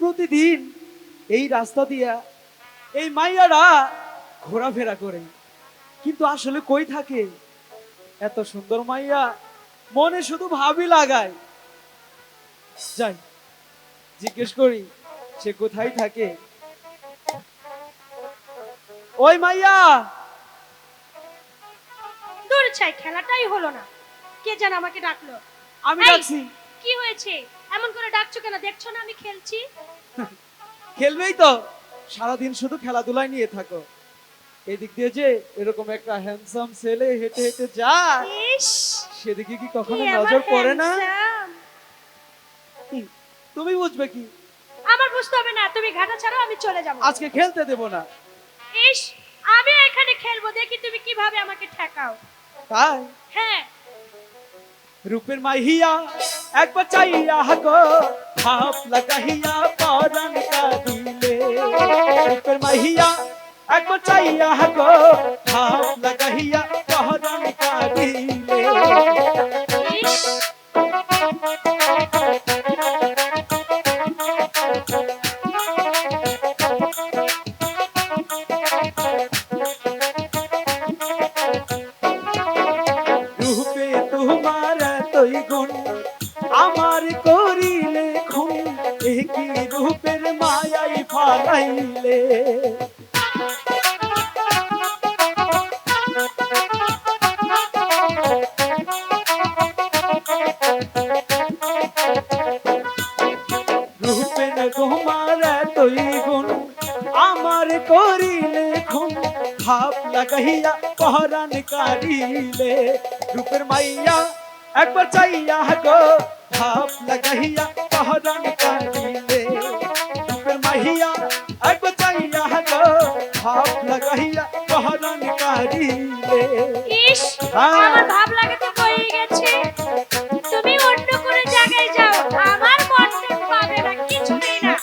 প্রতিদিন এই রাস্তা দিয়া এই মাইয়ারা ঘোরাফেরা করে। কিন্তু আসলে কই থাকে? এত সুন্দর মাইয়া মনে শুধু ভাবি লাগায়। যাই জিজ্ঞেস করি সে কোথায় থাকে? ওই মাইয়া! দূর চাই খেলাটাই হলো না। কে যেন আমাকে ডাকলো। আমি ডাকছি। কি হয়েছে? এমন করে ডাকছো কেন? দেখছ না আমি খেলছি? খেলবেই তো। সারাদিন শুধু খেলাধুলায় নিয়ে থাকো। এদিক দিয়ে যে এরকম একটা হ্যান্ডসাম ছেলে হেঁটে হেঁটে যায় সেদিকে কি কখনো নজর পড়ে না? তুমি বুঝবে কি? আমার বুঝতে হবে না তুমি ঘাটা ছাড়ো আমি চলে যাব। আজকে খেলতে দেব না। ইস! আমি এখানে খেলব দেখি তুমি কীভাবে আমাকে ঠেকাও। তাই? হ্যাঁ। রূপের মাহিয়া। একবার চাইয়া গো হাফ লাগাইয়া পরান কাঁদিলে। রূপের মাহিয়া একবার চাইয়া গো হাফ লাগাইয়া পরান কাঁদিলে। ইস রূপে তোমার এতই গুণ আমার করিলে খুন একই রূপের মায়াই ফালাইলে রূপের তোমার এতই গুণ, আমার করিলে খুন হাফ লাগাইয়া পহরান কারিলে রূপের মাইয়া একবার চাইয়া গো হাফ লাগাইয়া পহরান কারিলে রূপের মাইয়া একবার চাইয়া গো হাফ লাগাইয়া পহরান কারিলে ইস। আমার ভাব লাগাতে হয়ে গেছে? তুমি অন্য কোনো জায়গায় যাও আমার মনটা পাবে না কিছুই না।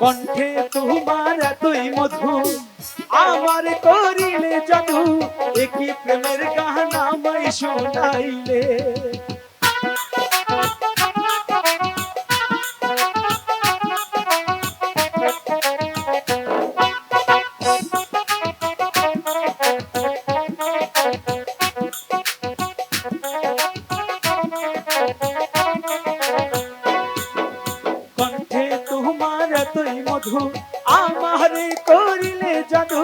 কণ্ঠে তোমার এতই মধু আমার করিলে জাদু। একই প্রেমের গান আমায় শোনাইলে। এতই মধু আমার করিলে জাদু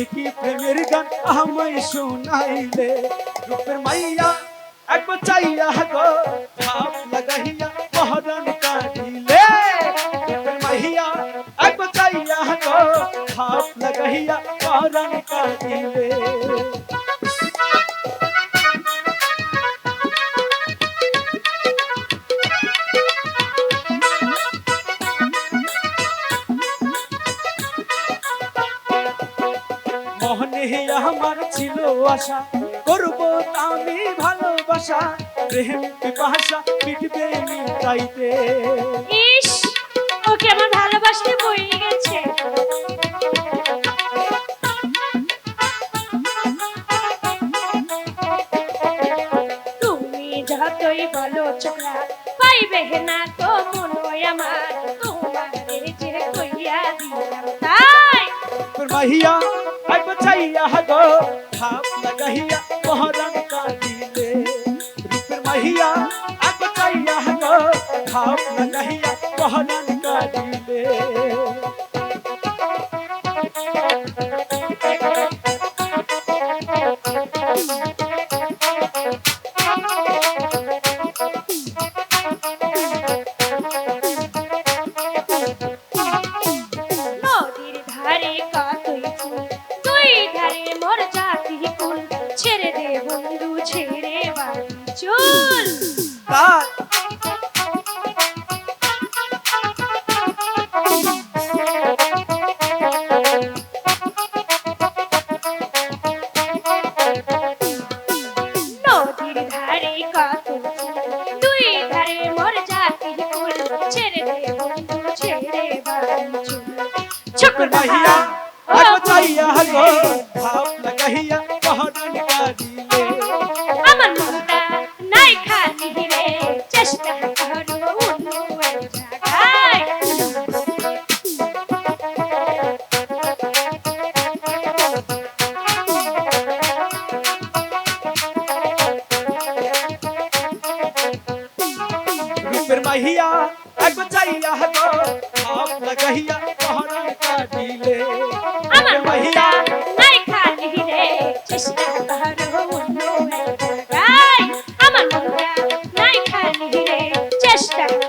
একই প্রেমের গান আমায় শোনাইলে রূপের মাইয়া একবার চাইয়া গো ভাব লাগাইয়া পহরান কাটিলে রূপের মাইয়া একবার চাইয়া গো ভাব লাগাইয়া পহরান কাটিলে মনে আমার ছিল আশা করব আমি ভালোবাসা। প্রেম পিপাসা মিটবে মিটাইতে ইস ওকে আমার ভালোবাসতে বই গেছে তুমি যতই বলো চোখরা পাইবে না তো মনে আমার। তোমার যে কইয়া দিলাম তাই। মাহিয়া একবার চাইয়া গো ভাব লাগাইয়া পহরান কাটিলে রূপের মাহিয়া একবার চাইয়া গো ভাব লাগাইয়া বন্ধু ছেড়ে বাড়ি চল। নদীর ধারে কাতই দুই ধারে মোর জাতি কুল ছেড়ে দে বন্ধু ছেড়ে বাড়ি চল। তোর মাহিয়া একবার চাইয়া গো চেষ্টা করো অন্য এক জায়গায় 是。